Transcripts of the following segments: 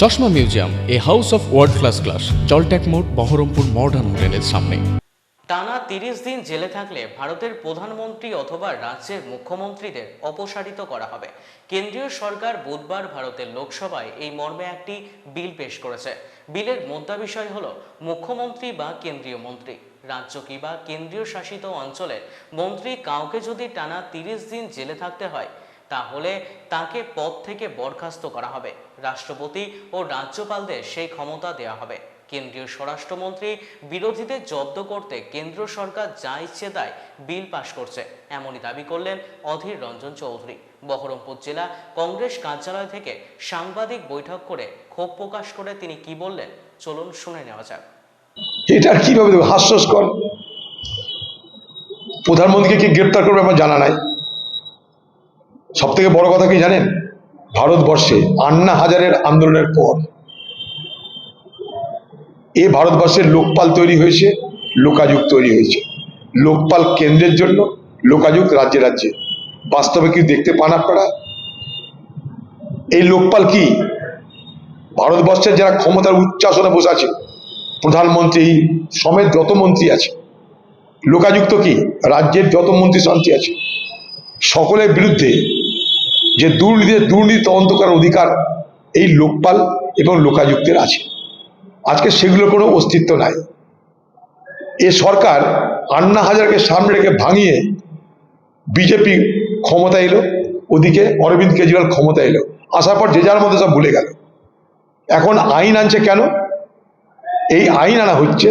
চশমা museum, a house of world class class জলট্যাক মোড়, Baharampur modern হোটেলের সামনে। টানা তিরিশ দিন জেলে থাকলে ভারতের প্রধানমন্ত্রী অথবা রাজ্যের মুখ্যমন্ত্রীদের অপসারিত করা হবে। কেন্দ্রীয় সরকার বুধবার ভারতের লোকসভায় এই মর্মে একটি বিল পেশ করেছে। বিলের মোদ্দা বিষয় হল, মুখ্যমন্ত্রী বা কেন্দ্রীয় মন্ত্রী। রাজ্য কি বা কেন্দ্রীয় শাসিত অঞ্চলের মন্ত্রী কাউকে যদি টানা তিরিশ দিন জেলে থাকতে হয় তাহলে তাকে পদ থেকে বরখাস্ত করা হবে। রাষ্ট্রপতি ও রাজ্যপালদের সেই ক্ষমতা দেওয়া হবে। কেন্দ্রীয় স্বরাষ্ট্রমন্ত্রী বিরোধীদের জব্দ করতে কেন্দ্র সরকার যা ইচ্ছে তাই বিল পাশ করছে। এমনই দাবি করলেন অধীর রঞ্জন চৌধুরী। বহরমপুর জেলা কংগ্রেস কার্যালয় থেকে সাংবাদিক বৈঠক করে ক্ষোভ প্রকাশ করে তিনি কি বললেন? চলুন শুনে নেওয়া যাক। এটা কীভাবে হাস্যস্কর। প্রধানমন্ত্রীকে কি গ্রেপ্তার করবে আমার জানা নাই। থেকে বড় কথা কি জানেন? ভারতবর্ষে আন্না হাজারের আন্দোলনের পর এ ভারতবর্ষের লোকপাল তৈরি হয়েছে, লোকাযুগ তৈরি হয়েছে। লোকপাল কেন্দ্রের জন্য, লোকাযুগ রাজ্যে রাজ্যে। বাস্তবে কি দেখতে পান আপনারা? এই লোকপাল কি? ভারতবর্ষের যারা ক্ষমতার উচ্চ আসনে বসে আছে, প্রধানমন্ত্রী সমেত যত মন্ত্রী আছে লোকাযুক্ত কি? রাজ্যের যত মন্ত্রী শান্তি আছে, সকলের বিরুদ্ধে যে দুর্নীতি দুর্নীতি তদন্ত করার অধিকার এই লোকপাল এবং লোকাযুক্তের আছে। আজকে সেগুলোর কোনো অস্তিত্ব নাই। এ সরকার আন্না হাজারকে সামনে রেখে ভাঙিয়ে বিজেপি ক্ষমতা এলো, ওদিকে অরবিন্দ কেজরিওয়াল ক্ষমতা এলো। আসার পর যে যার মধ্যে সব ভুলে গেল। এখন আইন আনছে কেন? এই আইন আনা হচ্ছে,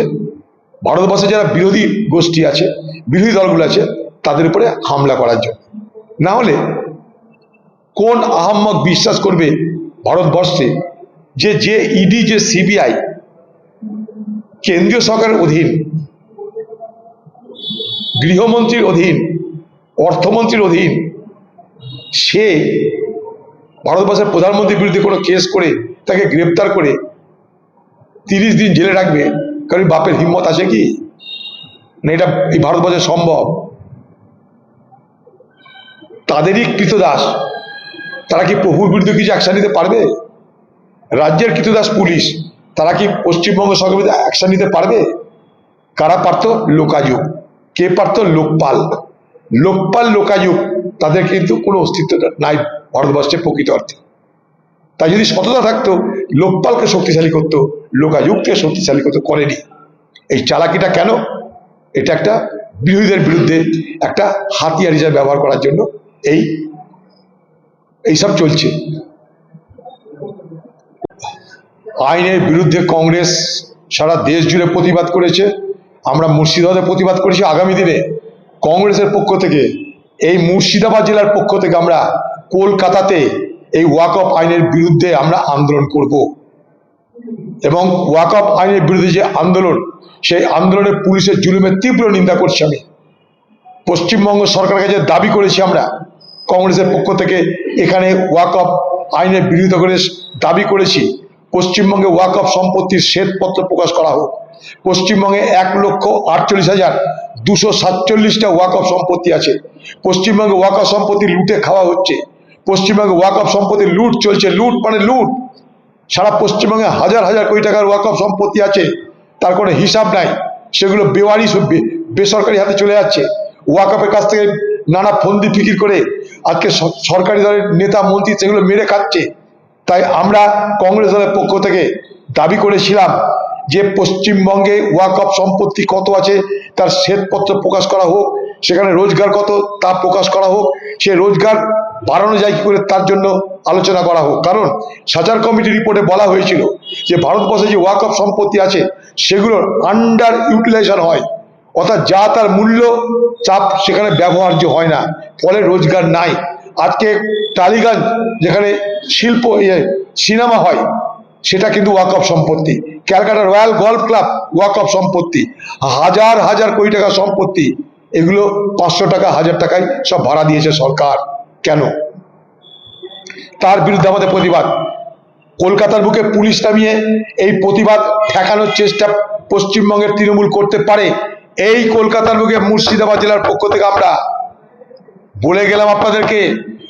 ভারতবর্ষে যারা বিরোধী গোষ্ঠী আছে, বিরোধী দলগুলো আছে, তাদের উপরে হামলা করার জন্য। না হলে কোন আহম্মক বিশ্বাস করবে ভারতবর্ষে? যে যে ইডি যে সিবিআই কেন্দ্রীয় সরকারের অধীন, গৃহমন্ত্রীর অধীন, অর্থমন্ত্রীর অধীন, সে ভারতবর্ষের প্রধানমন্ত্রীর বিরুদ্ধে কোনো কেস করে, তাকে গ্রেপ্তার করে তিরিশ দিন জেলে রাখবে, কারণ বাপের হিম্মত আছে কি? না, এটা এই ভারতবর্ষে সম্ভব? তাদেরই কৃতদাস। তারা কি প্রভুর বিরুদ্ধে কিছু অ্যাকশন নিতে পারবে? রাজ্যের কৃতদাস পুলিশ, তারা কি পশ্চিমবঙ্গ সরকারের অ্যাকশন নিতে পারবে? কারা পারত? লোকাযুগ। কে পারত? লোকপাল। লোকপাল, লোকাযুগ, তাদের কিন্তু কোনো অস্তিত্ব নাই ভারতবর্ষে প্রকৃত অর্থে। তাই যদি সততা থাকতো, লোকপালকে শক্তিশালী করতো, লোকাযুগকে শক্তিশালী করতো করেনি। এই চালাকিটা কেন? এটা একটা বিরোধীদের বিরুদ্ধে একটা হাতিয়ার হিসাবে ব্যবহার করার জন্য এই এইসব চলছে। আইনের বিরুদ্ধে কংগ্রেস সারা দেশ জুড়ে প্রতিবাদ করেছে, আমরা মুর্শিদাবাদে প্রতিবাদ করেছি আগামী দিনে। কংগ্রেসের পক্ষ থেকে, এই মুর্শিদাবাদ জেলার পক্ষ থেকে আমরা কলকাতাতে এই ওয়াকফ আইনের বিরুদ্ধে আমরা আন্দোলন করব। এবং ওয়াকফ আইনের বিরুদ্ধে যে আন্দোলন, সেই আন্দোলনে পুলিশের জুলুমের তীব্র নিন্দা করছি আমি। পশ্চিমবঙ্গ সরকারের কাছে দাবি করেছি আমরা কংগ্রেসের পক্ষ থেকে এখানে ওয়াকফ আইনের বিরোধিতা করে দাবি করেছি। পশ্চিমবঙ্গে ওয়াকফ সম্পত্তির শ্বেতপত্র প্রকাশ করা হোক। পশ্চিমবঙ্গে এক লক্ষ আটচল্লিশ হাজার দুশো সাতচল্লিশটা ওয়াকফ সম্পত্তি আছে। পশ্চিমবঙ্গে ওয়াকফ সম্পত্তি লুটে খাওয়া হচ্ছে। পশ্চিমবঙ্গে ওয়াকফ সম্পত্তি লুট চলছে। লুট মানে লুট। সারা পশ্চিমবঙ্গে হাজার হাজার কোটি টাকার ওয়াকফ সম্পত্তি আছে। তার কোনো হিসাব নাই। সেগুলো বেওয়ারি বেসরকারি হাতে চলে যাচ্ছে। ওয়াকফের কাছ থেকে নানা ফন্দি ফিকির করে আজকে সরকারি দলের নেতা, মন্ত্রী সেগুলো মেরে খাচ্ছে। তাই আমরা কংগ্রেস দলের পক্ষ থেকে দাবি করেছিলাম যে পশ্চিমবঙ্গে ওয়াকফ সম্পত্তি কত আছে, তার শ্বেতপত্র প্রকাশ করা হোক, সেখানে রোজগার কত তা প্রকাশ করা হোক, সে রোজগার বাড়ানো যায় কি করে তার জন্য আলোচনা করা হোক। কারণ সাচার কমিটি রিপোর্টে বলা হয়েছিল যে, ভারতবর্ষে যে ওয়াকফ সম্পত্তি আছে, সেগুলোর আন্ডার ইউটিলাইজেশন হয়। অর্থাৎ যা তার মূল্য, চাপ সেখানে ব্যবহার্য হয় না, ফলে রোজগার নাই। আজকে টালিগঞ্জ যেখানে শিল্প ইয়ে সিনেমা হয়, সেটা কিন্তু ওয়াকফ সম্পত্তি। ক্যালকাটা রয়্যাল গল্ফ ক্লাব ওয়াকফ সম্পত্তি। হাজার হাজার কোটি টাকা সম্পত্তি। এগুলো পাঁচশো টাকা, হাজার টাকায় সব ভাড়া দিয়েছে সরকার। কেন? তার বিরুদ্ধে আমাদের প্রতিবাদ। কলকাতার বুকে পুলিশ নামিয়ে এই প্রতিবাদ ঠেকানোর চেষ্টা পশ্চিমবঙ্গের তৃণমূল করতে পারে এই কলকাতার বুকে মুর্শিদাবাদ জেলার পক্ষ থেকে আমরা বলে গেলাম আপনাদেরকে,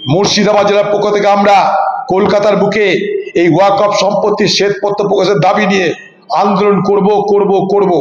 মুর্শিদাবাদ জেলার পক্ষ থেকে আমরা কলকাতার বুকে এই ওয়াকফ সম্পত্তির শ্বেতপত্র প্রকাশের দাবি নিয়ে আন্দোলন করব করব করব।